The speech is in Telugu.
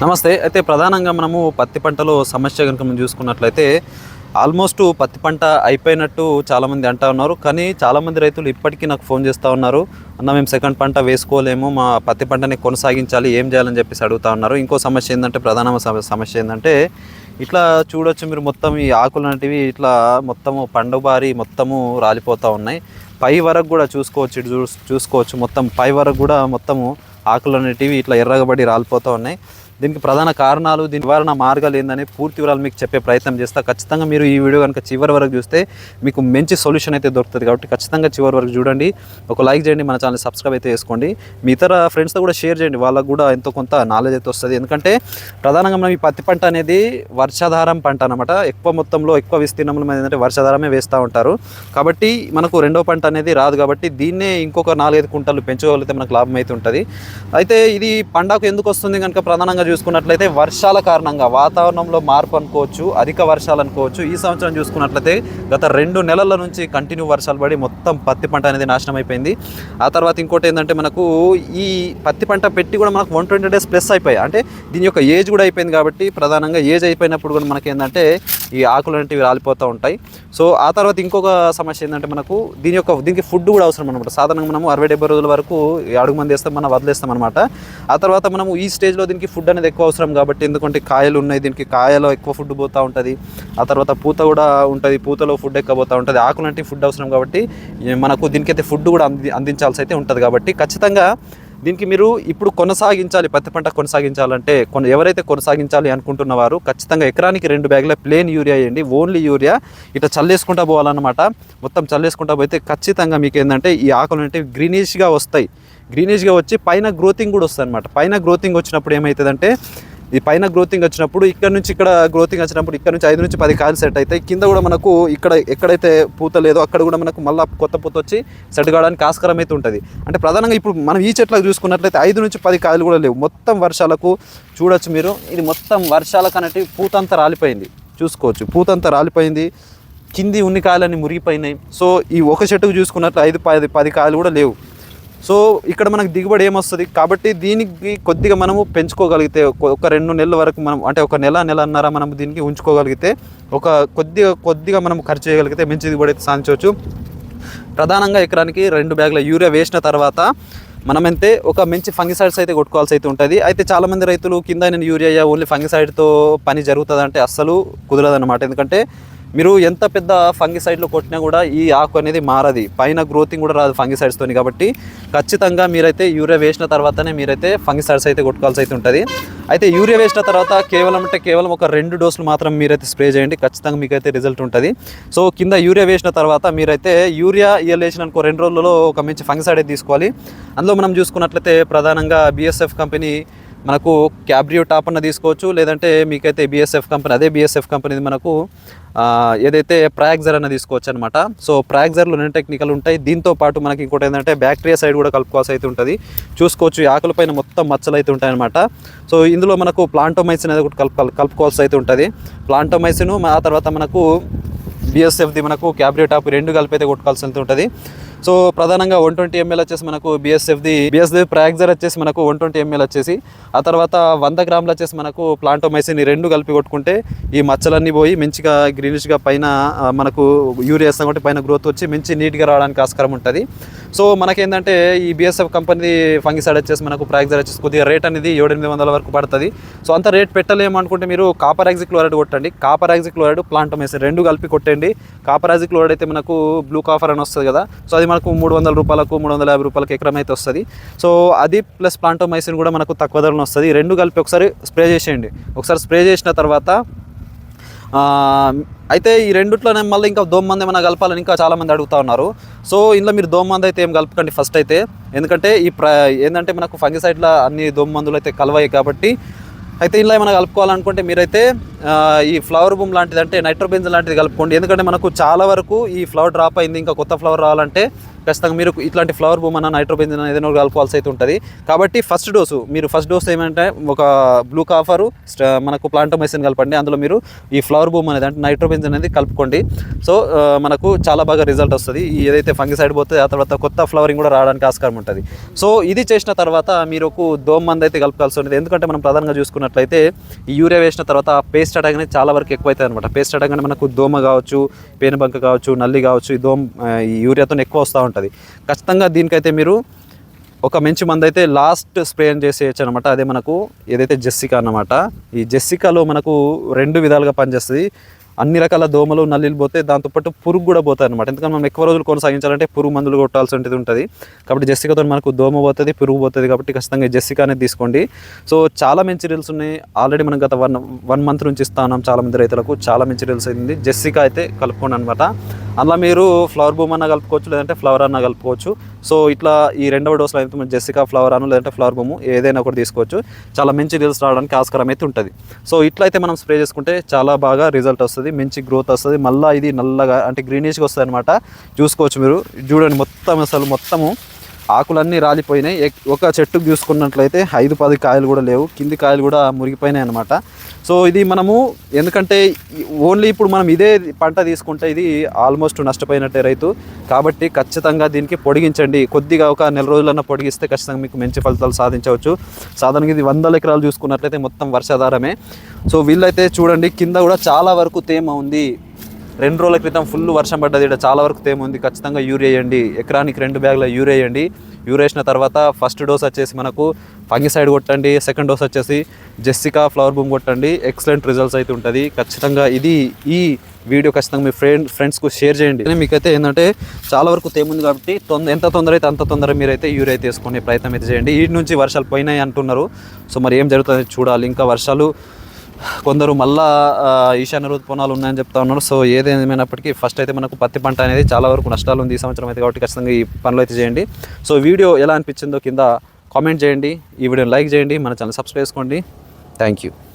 నమస్తే. అయితే ప్రధానంగా మనము పత్తి పంటలో సమస్య కనుక మనం చూసుకున్నట్లయితే ఆల్మోస్ట్ పత్తి పంట అయిపోయినట్టు చాలామంది అంటా ఉన్నారు. కానీ చాలామంది రైతులు ఇప్పటికీ నాకు ఫోన్ చేస్తూ ఉన్నారు. అన్న మేము సెకండ్ పంట వేసుకోలేము. మా పత్తి పంటని కొనసాగించాలి. ఏం చేయాలని చెప్పేసి అడుగుతా ఉన్నారు. ఇంకో సమస్య ఏంటంటే ప్రధాన సమస్య ఏంటంటే ఇట్లా చూడొచ్చు మీరు మొత్తం ఈ ఆకులు అనేటివి ఇట్లా మొత్తము పండుబారి మొత్తము రాలిపోతూ ఉన్నాయి. పై వరకు కూడా చూసుకోవచ్చు ఇటు చూ చూసుకోవచ్చు. మొత్తం పై వరకు కూడా మొత్తము ఆకులు అనేటివి ఇట్లా ఎర్రగబడి రాలిపోతూ ఉన్నాయి. దీనికి ప్రధాన కారణాలు దీని నివారణ మార్గాలు ఏందని పూర్తి వివరాలు మీకు చెప్పే ప్రయత్నం చేస్తా. ఖచ్చితంగా మీరు ఈ వీడియో కనుక చివరి వరకు చూస్తే మీకు మంచి సొల్యూషన్ అయితే దొరుకుతుంది కాబట్టి ఖచ్చితంగా చివరి వరకు చూడండి. ఒక లైక్ చేయండి మన ఛానల్ సబ్స్క్రైబ్ అయితే చేసుకోండి. మీ ఇతర ఫ్రెండ్స్తో కూడా షేర్ చేయండి వాళ్ళకు కూడా ఎంతో కొంత నాలెడ్జ్ అయితే వస్తుంది. ఎందుకంటే ప్రధానంగా మనం ఈ పత్తి పంట అనేది వర్షాధారం పంట అనమాట ఎక్కువ మొత్తంలో ఎక్కువ విస్తీర్ణంలో ఏంటంటే వర్షాధారమే వేస్తూ ఉంటారు. కాబట్టి మనకు రెండో పంట అనేది రాదు కాబట్టి దీన్నే ఇంకొక నాలుగైదు కుంటలు పెంచుకోగలిగితే మనకు లాభం అయితే ఉంటుంది. అయితే ఇది పండగకు ఎందుకు వస్తుంది కనుక ప్రధానంగా చూసుకున్నట్లయితే వర్షాల కారణంగా వాతావరణంలో మార్పు అనుకోవచ్చు అధిక వర్షాలు అనుకోవచ్చు. ఈ సంవత్సరం చూసుకున్నట్లయితే గత రెండు నెలల నుంచి కంటిన్యూ వర్షాలు పడి మొత్తం పత్తి పంట అనేది నాశనం అయిపోయింది. ఆ తర్వాత ఇంకోటి ఏంటంటే మనకు ఈ పత్తి పంట పెట్టి కూడా మనకు వన్ ట్వంటీ డేస్ ప్లస్ అయిపోయాయి. అంటే దీని యొక్క ఏజ్ కూడా అయిపోయింది కాబట్టి ప్రధానంగా ఏజ్ అయిపోయినప్పుడు కూడా మనకి ఏంటంటే ఈ ఆకులు అనేవి రాలిపోతూ ఉంటాయి. సో ఆ తర్వాత ఇంకొక సమస్య ఏంటంటే మనకు దీని యొక్క దీనికి ఫుడ్ కూడా అవసరం అనమాట సాధారణంగా మనము అరవై డెబ్బై రోజుల వరకు అడుగు మంది వేస్తాం మనం వదిలేస్తాం అనమాట ఆ తర్వాత మనము ఈ స్టేజ్లో దీనికి ఫుడ్ అనేది ఎక్కువ అవసరం కాబట్టి ఎందుకంటే కాయలు ఉన్నాయి దీనికి కాయలో ఎక్కువ ఫుడ్ పోతూ ఉంటుంది. ఆ తర్వాత పూత కూడా ఉంటుంది పూతలో ఫుడ్ ఎక్కువ పోతూ ఉంటుంది. ఆకులంటే ఫుడ్ అవసరం కాబట్టి మనకు దీనికైతే ఫుడ్ కూడా అంది అందించాల్సి అయితే ఉంటుంది కాబట్టి ఖచ్చితంగా దీనికి మీరు ఇప్పుడు కొనసాగించాలి పత్తి పంట కొనసాగించాలంటే కొన ఎవరైతే కొనసాగించాలి అనుకుంటున్న వారు ఖచ్చితంగా ఎకరానికి రెండు బ్యాగుల ప్లేన్ యూరియా వేయండి ఓన్లీ యూరియా ఇట్లా చల్లేసుకుంటా పోవాలన్నమాట. మొత్తం చల్లేసుకుంటా పోతే ఖచ్చితంగా మీకు ఏంటంటే ఈ ఆకులు అంటే గ్రీనిష్గా వస్తాయి. గ్రీనిష్గా వచ్చి పైన గ్రోతింగ్ కూడా వస్తుంది అనమాట పైన గ్రోతింగ్ వచ్చినప్పుడు ఏమవుతుందంటే ఈ పైన గ్రోతింగ్ వచ్చినప్పుడు ఇక్కడ నుంచి ఇక్కడ గ్రోతింగ్ వచ్చినప్పుడు ఇక్కడ నుంచి ఐదు నుంచి పది కాయలు సెట్ అవుతాయి. కింద కూడా మనకు ఇక్కడ ఎక్కడైతే పూత లేదో అక్కడ కూడా మనకు మళ్ళీ కొత్త పూత వచ్చి సెట్ కావడానికి ఆస్కారం అయితే ఉంటుంది. అంటే ప్రధానంగా ఇప్పుడు మనం ఈ చెట్లకు చూసుకున్నట్లయితే ఐదు నుంచి పది కాయలు కూడా లేవు. మొత్తం వర్షాలకు చూడొచ్చు మీరు. ఇది మొత్తం వర్షాలకు అనేటి పూతంతా రాలిపోయింది. చూసుకోవచ్చు. పూతంతా రాలిపోయింది. కింది ఉన్ని కాయలన్నీ మురిగిపోయినాయి. సో ఈ ఒక చెట్టుకు చూసుకున్నట్లు ఐదు పది పది కాయలు కూడా లేవు. సో ఇక్కడ మనకు దిగుబడి ఏమొస్తుంది? కాబట్టి దీనికి కొద్దిగా మనము పెంచుకోగలిగితే ఒక- రెండు నెలల వరకు మనం అంటే ఒక నెల నెలన్నర మనం దీనికి ఉంచుకోగలిగితే ఒక కొద్దిగా కొద్దిగా మనం ఖర్చు చేయగలిగితే మంచి దిగుబడి అయితే సాధించవచ్చు. ప్రధానంగా ఎకరానికి రెండు బ్యాగుల యూరియా వేసిన తర్వాత మనమైతే ఒక మంచి ఫంగిసైడ్స్ అయితే కొట్టుకోవాల్సి అయితే ఉంటుంది. అయితే చాలామంది రైతులు కింద నేను యూరియా ఓన్లీ ఫంగిసైడ్తో పని జరుగుతుందంటే అస్సలు కుదరదన్నమాట. ఎందుకంటే మీరు ఎంత పెద్ద ఫంగిసైడ్లో కొట్టినా కూడా ఈ ఆకు అనేది మారది. పైన గ్రోతింగ్ కూడా రాదు ఫంగిసైడ్స్తో కాబట్టి. ఖచ్చితంగా మీరైతే యూరియా వేసిన తర్వాతనే మీరైతే ఫంగిసైడ్స్ అయితే కొట్టుకోవాల్సి అయితే ఉంటుంది. అయితే యూరియా వేసిన తర్వాత కేవలం అంటే కేవలం ఒక రెండు డోసులు మాత్రం మీరైతే స్ప్రే చేయండి. ఖచ్చితంగా మీకైతే రిజల్ట్ ఉంటుంది. సో కింద యూరియా వేసిన తర్వాత మీరైతే యూరియా ఇయర్ వేసిన అనుకో రెండు రోజులలో ఒక మంచి ఫంగిసైడ్ అయితే తీసుకోవాలి. అందులో మనం చూసుకున్నట్లయితే ప్రధానంగా బిఎస్ఎఫ్ కంపెనీ మనకు క్యాబ్రియో టాప్ అన్న తీసుకోవచ్చు లేదంటే మీకైతే బిఎస్ఎఫ్ కంపెనీ అదే బిఎస్ఎఫ్ కంపెనీది మనకు ఏదైతే ప్రాగ్జర్ అన్న తీసుకోవచ్చు అనమాట సో ప్రాగ్జర్లో రెండు టెక్నికల్ ఉంటాయి. దీంతో పాటు మనకి ఇంకోటి ఏంటంటే బ్యాక్టీరియా సైడ్ కూడా కలుపుకోవాల్సి అయితే ఉంటుంది. చూసుకోవచ్చు ఈ ఆకుల పైన మొత్తం మచ్చలు అయితే ఉంటాయి అనమాట సో ఇందులో మనకు ప్లాంటోమైసిన్ అనేది ఒకటి కలుపు కలుపుకోవాల్సి అయితే ఉంటుంది. ప్లాంటోమైసిన్ ఆ తర్వాత మనకు బిఎస్ఎఫ్ది మనకు క్యాబ్రియో టాప్ రెండు కలిపి అయితే కొట్టుకోవాల్సి అయితే ఉంటుంది. సో ప్రధానంగా వన్ ట్వంటీ ఎంఎల్ వచ్చేసి మనకు బిఎస్ఎఫ్ది బిఎస్ఎఫ్ ప్రాగ్జర్ వచ్చేసి మనకు వన్ ట్వంటీ ఎంఎల్ వచ్చేసి ఆ తర్వాత వంద గ్రాములు వచ్చేసి మనకు ప్లాంటోమైసిన్ రెండు కలిపి కొట్టుకుంటే ఈ మచ్చలన్నీ పోయి మంచిగా గ్రీనిష్గా పైన మనకు యూరియా వేస్తాం కాబట్టి పైన గ్రోత్ వచ్చి మంచి నీట్గా రావడానికి ఆస్కారం ఉంటుంది. సో మనకేంటంటే ఈ బిఎస్ఎఫ్ కంపెనీ ఫంగిసైడ్ వచ్చేసి మనకు ప్రాగ్జర్ వచ్చేసి కొద్దిగా రేట్ అనేది ఏడు ఎనిమిది వందల వరకు పడుతుంది. సో అంత రేట్ పెట్టలేము అనుకుంటే మీరు కాపర్ యాక్సిక్ క్లోరైడ్ కొట్టండి. కాపర్ యాక్సిక్ క్లోరైడ్ ప్లాంటోమైసిన్ రెండు కలిపి కొట్టండి. కాపర్ యాక్సిక్ క్లోరైడ్ అయితే మనకు బ్లూ కాఫర్ అని వస్తుంది కదా. సో అది మనకు మూడు వందల రూపాయలకు మూడు వందల యాభై రూపాయలకు ఎకరం అయితే వస్తుంది. సో అది ప్లస్ ప్లాంటోమైసిన్ కూడా మనకు తక్కువ ధరలో వస్తుంది. రెండు కలిపి ఒకసారి స్ప్రే చేసేయండి. ఒకసారి స్ప్రే చేసిన తర్వాత అయితే ఈ రెండుట్లోనే మళ్ళీ ఇంకా దోమంది ఏమైనా కలపాలని ఇంకా చాలామంది అడుగుతా ఉన్నారు. సో ఇందులో మీరు దోమంది అయితే ఏం కలపకండి ఫస్ట్ అయితే. ఎందుకంటే ఈ ప్ర ఏంటంటే మనకు ఫంగిసైడ్లో అన్ని దోమ మందులు అయితే కలవాయి కాబట్టి అయితే ఇలా ఏమైనా కలుపుకోవాలనుకుంటే మీరైతే ఈ ఫ్లవర్ బూమ్ లాంటిది అంటే నైట్రోబెంజ్ లాంటిది కలుపుకోండి. ఎందుకంటే మనకు చాలా వరకు ఈ ఫ్లవర్ డ్రాప్ అయింది ఇంకా కొత్త ఫ్లవర్ రావాలంటే ఖచ్చితంగా మీరు ఇట్లాంటి ఫ్లవర్ బూమ్ అన్న నైట్రోబెంజిన్ ఏదైనా కలుపుకోవాల్సి అయితే ఉంటుంది. కాబట్టి ఫస్ట్ డోసు మీరు ఫస్ట్ డోస్ ఏమంటే ఒక బ్లూ కాఫరు మనకు ప్లాంటోమైసిన్ కలపండి. అందులో మీరు ఈ ఫ్లవర్ బూమ్ అనేది అంటే నైట్రోబెంజిన్ అనేది కలుపుకోండి. సో మనకు చాలా బాగా రిజల్ట్ వస్తుంది. ఏదైతే ఏదైతే ఫంగిసైడ్ పోతే ఆ తర్వాత కొత్త ఫ్లవరింగ్ కూడా రావడానికి ఆస్కారం ఉంటుంది. సో ఇది చేసిన తర్వాత మీరు ఒక దోమ మంది అయితే కలుపుకోవాల్సి ఉంటుంది ఎందుకంటే మనం ప్రధానంగా చూసుకున్నట్లయితే ఈ యూరియా వేసిన తర్వాత పేస్ట్ అటాక్ అనేది చాలా వరకు ఎక్కువ అనమాట పేస్ట్ అటాక్ అనేది మనకు దోమ కావచ్చు పేనుబంక కావచ్చు నల్లి కావచ్చు ఈ దోమ ఈ యూరియాతో ఎక్కువ వస్తూ ఉంటుంది ఖచ్చితంగా దీనికైతే మీరు ఒక మంచి మంది అయితే లాస్ట్ స్ప్రే అని చేసేయచ్చు అనమాట అదే మనకు ఏదైతే జెస్సికా అన్నమాట. ఈ జెస్సికాలో మనకు రెండు విధాలుగా పనిచేస్తుంది. అన్ని రకాల దోమలు నల్లిలు పోతే దాంతోపాటు పురుగు కూడా పోతాయి అనమాట ఎందుకంటే మనం ఎక్కువ రోజులు కొనసాగించాలంటే పురుగు మందులు కొట్టాల్సి ఉంటుంది ఉంటుంది. కాబట్టి జెస్సికతో మనకు దోమ పోతుంది పురుగు పోతుంది కాబట్టి ఖచ్చితంగా జెస్సిక అనేది తీసుకోండి. సో చాలా మంచి రీల్స్ ఉన్నాయి. ఆల్రెడీ మనం గత వన్ వన్ మంత్ నుంచి ఇస్తా చాలా మంది రైతులకు. చాలా మంచి రీల్స్ అయింది. జెస్సిక అయితే కలుపుకోండి అనమాట అలా మీరు ఫ్లవర్ బూమ్ అన్న కలుపుకోవచ్చు లేదంటే ఫ్లవర్ అన్న కలుపుకోవచ్చు. సో ఇట్లా ఈ రెండవ డోస్లో అయితే మనం జెస్సికా ఫ్లవర్ అను లేదంటే ఫ్లవర్ బూము ఏదైనా ఒకటి తీసుకోవచ్చు. చాలా మంచి రిజల్ట్స్ రావడానికి ఆస్కారం అయితే ఉంటుంది. సో ఇట్లా అయితే మనం స్ప్రే చేసుకుంటే చాలా బాగా రిజల్ట్ వస్తుంది మంచి గ్రోత్ వస్తుంది. మళ్ళీ ఇది నల్లగా అంటే గ్రీనిష్గా వస్తుంది అనమాట చూసుకోవచ్చు మీరు. చూడండి మొత్తం అసలు మొత్తము. ఆకులన్నీ రాలిపోయినాయి. ఒక చెట్టుకు చూసుకున్నట్లయితే ఐదు పది కాయలు కూడా లేవు. కింది కాయలు కూడా మురిగిపోయినాయి అనమాట సో ఇది మనము ఎందుకంటే ఓన్లీ ఇప్పుడు మనం ఇదే పంట తీసుకుంటే ఇది ఆల్మోస్ట్ నష్టపోయినట్టే రైతు. కాబట్టి ఖచ్చితంగా దీనికి పొడిగించండి. కొద్దిగా ఒక నెల రోజులన్నా పొడిగిస్తే ఖచ్చితంగా మీకు మంచి ఫలితాలు సాధించవచ్చు. సాధారణంగా ఇది వందల ఎకరాలు చూసుకున్నట్లయితే మొత్తం వర్షాధారమే. సో వీళ్ళైతే చూడండి కింద కూడా చాలా వరకు తేమ ఉంది. రెండు రోజుల క్రితం ఫుల్ వర్షం పడ్డది. ఇక్కడ చాలా వరకు తేమ ఉంది. ఖచ్చితంగా యూరియా వేయండి. ఎకరానికి రెండు బ్యాగుల యూరియా వేయండి. యూరియా వేసిన తర్వాత ఫస్ట్ డోస్ వచ్చేసి మనకు ఫంగిసైడ్ కొట్టండి. సెకండ్ డోస్ వచ్చేసి జెస్సికా ఫ్లవర్ బూమ్ కొట్టండి. ఎక్సలెంట్ రిజల్ట్స్ అయితే ఉంటుంది. ఖచ్చితంగా ఇది ఈ వీడియో ఖచ్చితంగా మీ ఫ్రెండ్ ఫ్రెండ్స్కు షేర్ చేయండి. మీకైతే ఏంటంటే చాలా వరకు తేముంది కాబట్టి తొందర ఎంత తొందర అయితే అంత తొందర మీరైతే యూరియా తీసుకునే ప్రయత్నం అయితే చేయండి. ఈ నుంచి వర్షాలు పోయినాయి అంటున్నారు. సో మరి ఏం జరుగుతుంది చూడాలి. ఇంకా వర్షాలు కొందరు మళ్ళా ఈశాన్య ఋతుపవనాలు ఉన్నాయని చెప్తా ఉన్నారు. సో ఏదేమైనప్పటికీ ఫస్ట్ అయితే మనకు పత్తి పంట అనేది చాలా వరకు నష్టాలు ఉంది. ఈ సంవత్సరం అయితే కాబట్టి ఖచ్చితంగా ఈ పనులు అయితే చేయండి. సో వీడియో ఎలా అనిపించిందో కింద కామెంట్ చేయండి. ఈ వీడియోని లైక్ చేయండి. మన ఛానల్ సబ్స్క్రైబ్ చేసుకోండి. Thank you